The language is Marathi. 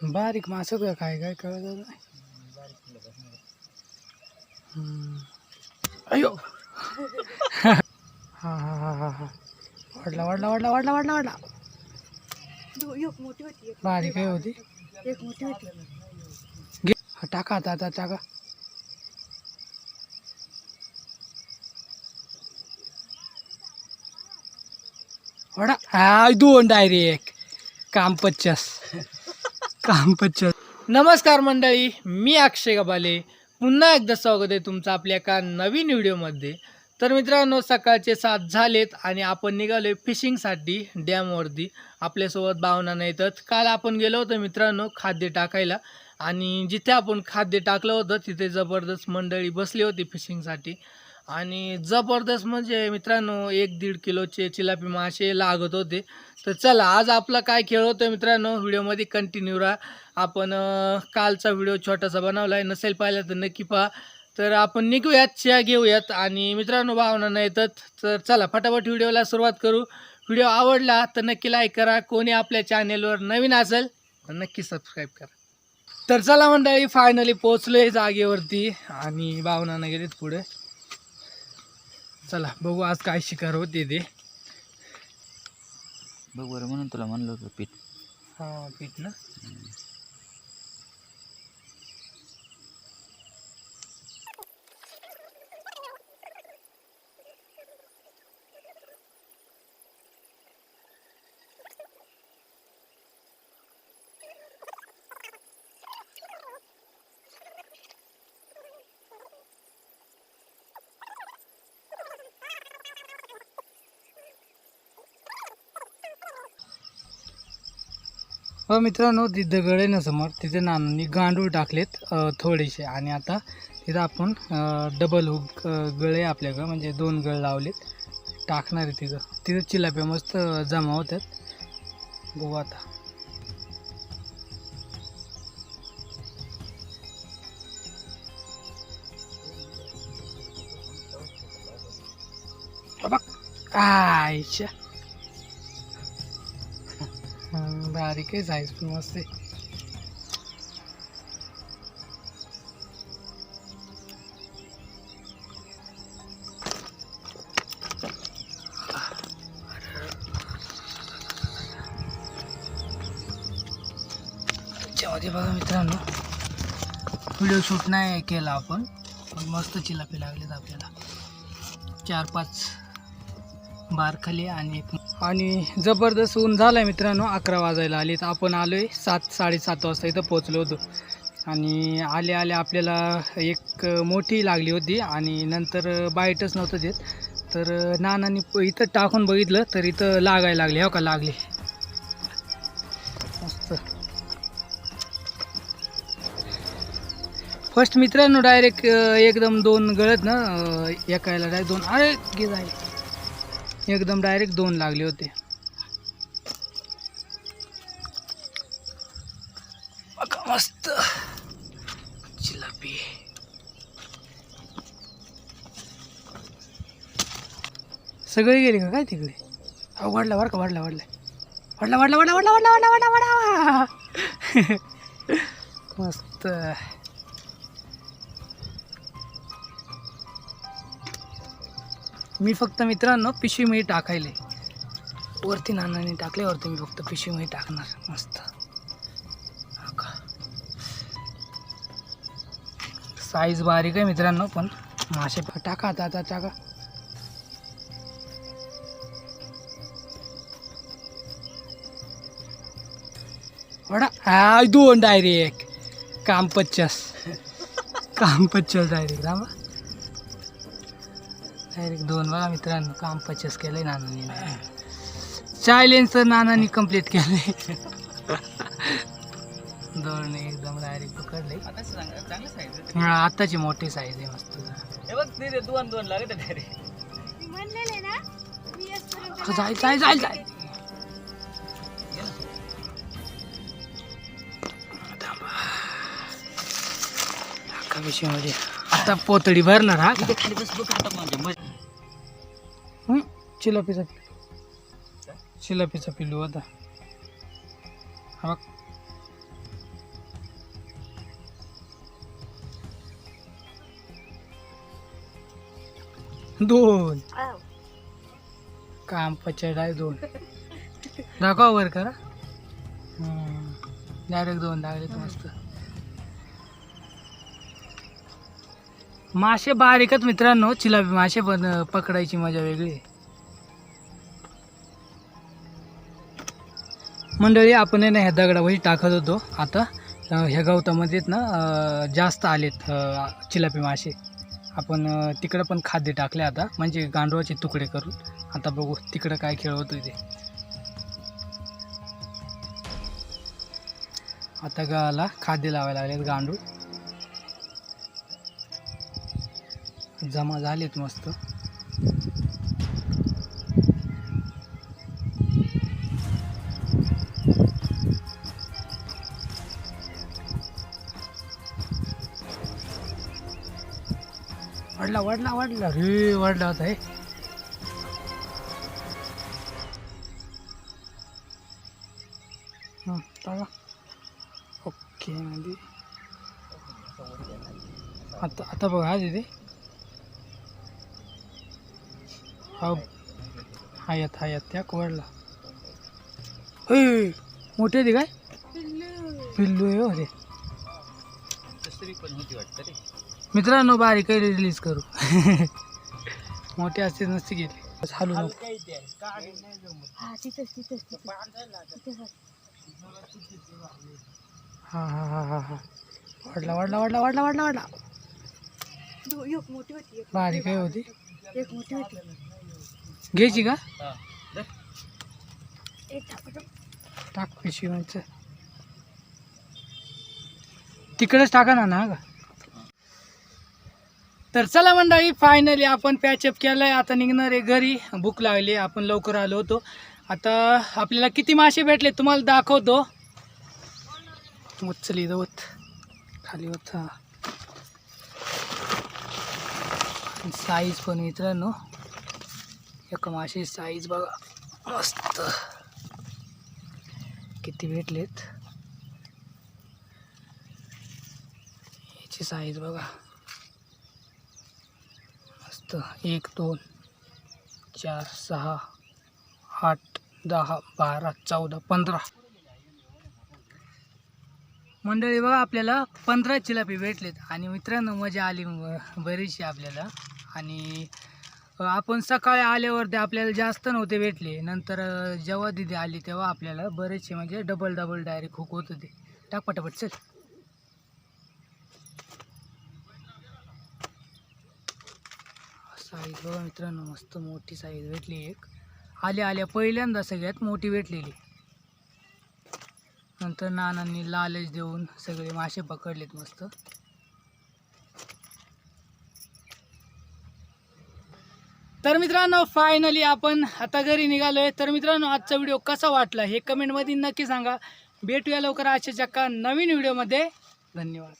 बारीक मास का काय काय कळत नाही. अयो हा हा हा हा हा. वाढला वाढला वाढला वाढला वाढला वाढला. बारीक आहे होती. एक मोठी होती. घे. टाका आता आता टाका. वडा हा दोन डायरेक्ट काम पच्चास. काम नमस्कार मंडळी मी अक्षय गबाले. पुन्हा एकदा स्वागत आहे तुमचं आपल्या एका नवीन व्हिडिओमध्ये. तर मित्रांनो सकाळचे सात झालेत आणि आपण निघालोय फिशिंगसाठी डॅमवरती. आपल्यासोबत भावना नाही तर काल आपण गेलो होतो मित्रांनो खाद्य टाकायला. आणि जिथे आपण खाद्य टाकलं होतं तिथे जबरदस्त मंडळी बसली होती फिशिंगसाठी. आणि जबरदस्त म्हणजे मित्रांनो एक दीड किलोचे चिलापी मासे लागत होते. तर चला आज आपला काय खेळ होतो मित्रांनो व्हिडिओमध्ये कंटिन्यू राहा. आपण कालचा व्हिडिओ छोटासा बनवला आहे नसेल पाहिला तर नक्की पहा. तर आपण निघूयात चहा घेऊयात आणि मित्रांनो भावना नाही येतात तर चला फटाफट व्हिडिओला सुरुवात करू. व्हिडिओ आवडला तर नक्की लाईक करा. कोणी आपल्या चॅनेलवर नवीन असेल तर नक्की सबस्क्राईब करा. तर चला मंडळी फायनली पोचलोय जागेवरती आणि भावना नाही गेलीत पुढे. चला बघू आज काय शिकार होते ते. बघ बरं म्हणून तुला म्हणलं होतं पीठ. हा पीठ ना? हो मित्रांनो तिथं दगड आहे ना समोर तिथे नानांनी गांडूळ टाकलेत थोडेसे. आणि आता तिथं आपण डबल हुक गळे आपल्याकडं म्हणजे दोन गळ लावलेत. टाकणार आहे तिथं. तिथं चिलाप्या मस्त जमा होतात बघू आता. काय आयच्या हम्म, बारीक आहे साईज पण मस्त आहे. बघा मित्रांनो व्हिडिओ शूट नाही केला आपण पण मस्त चिलापी लागलेत आपल्याला. चार पाच बार खाली आणि एक आणि जबरदस्त ऊन झालं आहे मित्रांनो अकरा वाजायला आले. तर आपण आलो आहे सात साडेसात वाजता इथं पोचलो होतो. आणि आले आले आपल्याला एक मोठी लागली होती आणि नंतर बाईटच नव्हतं देत. तर नानांनी प- इथं टाकून बघितलं तर इथं लागायला लागले हो का? लागली. मस्त. फर्स्ट मित्रांनो डायरेक्ट एकदम दोन गळत ना एकायला डायरेक्ट दोन अरे गे जाईल एकदम डायरेक्ट दोन लागले होते. बघा मस्त. जिलापी सगळे गेले का काय तिकडे? अहो वाढला बरं का वाढला वाढला. वाढला वाढला वाढला वाढला वाढला वाढला वाढला वाढला. मस्त. मी फक्त मित्रांनो पिशवी मध्ये टाकायले. वरती नानाने टाकल्यावरती मी फक्त पिशवी मध्ये टाकणार. मस्त. साईज बारीक आहे मित्रांनो पण मासे टाका आता आता टाका. वडा हा दोन डायरेक्ट काम पच्चास काम पच्चास डायरेक्ट रामा डायरेक्ट दोन वेळा मित्रांनो काम परचेस केलंय नानानी. चायलेंज तर नानानी कंप्लीट केले दोन एकदम डायरेक्ट पकडले. हा आत्ताची मोठी साईज आहे मस्त. दोन दोन लागत डायरेक्ट जाय जाय जाय आता पोतडी भरणार हा इथे मजा. चिलापीचा चिलापीचा पिल्लू होता. हा दोन. काम पचड दोन. दाखवा वर करा. डायरेक्ट दोन लागले मस्त. मासे बारीकच मित्रांनो चिलापी मासे पण पकडायची मजा वेगळी. आहे. मंडळी आपण आहे ना ह्या दगडावरी टाकत होतो. आता ह्या गवतामध्येच ना जास्त आलेत चिलापी मासे. आपण तिकडं पण खाद्य टाकले आता म्हणजे गांडूळाचे तुकडे करून. आता बघू तिकडं काय खेळ होतोय ते. आता गावाला खाद्य लावायला लागलेत गांडूळ. जमा झालेत मस्त. वाढला वाढला वाढला रे वाढला होता हे. ओके मध्ये आता आता बघा हा तिथे हा हायत हायत त्या वाढला हे मोठे ते काय? पिल्लू. आहे हो ते तसरी पण होती वाटतं रे. मित्रांनो बारीक रिलीज करू. मोठे असते नसते गेले. नको. हा हा हा हा हा हा. वाढला वाढला वाढला वाढला वाढला वाढला. दो एक मोठी होती एक बारीक आहे होती. एक मोठी होती. घ्यायची का? हा. टाक पिशवीचं तिकडेच टाका ना ना का तर चला मंडळी फायनली आपण पॅचअप केलंय. आता निघणार आहे घरी. भूक लागली आपण लवकर आलो होतो. आता आपल्याला किती मासे भेटले तुम्हाला दाखवतो. उचली दवत खाली होत. हा साईज पण मित्रांनो. एका माशी साईज बघा. मस्त. किती भेटलेत. याची साईज बघा. मस्त. एक दोन चार सहा आठ दहा बारा चौदा पंधरा. मंडळी बघा आपल्याला पंधरा चिलापी भेटलेत. आणि मित्रांनो मजा आली बरीचशी आपल्याला. आणि आपण सकाळी आल्यावर ते आपल्याला जास्त नव्हते भेटले. नंतर जेव्हा दिदी आली तेव्हा आपल्याला बरेचसे म्हणजे डबल डबल डायरेक्ट खूप होत होते. टाक पटापट चल. साईज बघा मित्रांनो मस्त मोठी साईज भेटली एक. आल्या आल्या पहिल्यांदा सगळ्यात मोठी भेटलेली. नंतर नानांनी लालच देऊन सगळे मासे पकडलेत मस्त. तर मित्रांनो फायनली आपण आता घरी निघालो आहे तर मित्रांनो आजचा व्हिडिओ कसा वाटला हे कमेंटमध्ये नक्की सांगा. भेटूया लवकर आजच्या चक्का नवीन व्हिडिओमध्ये धन्यवाद.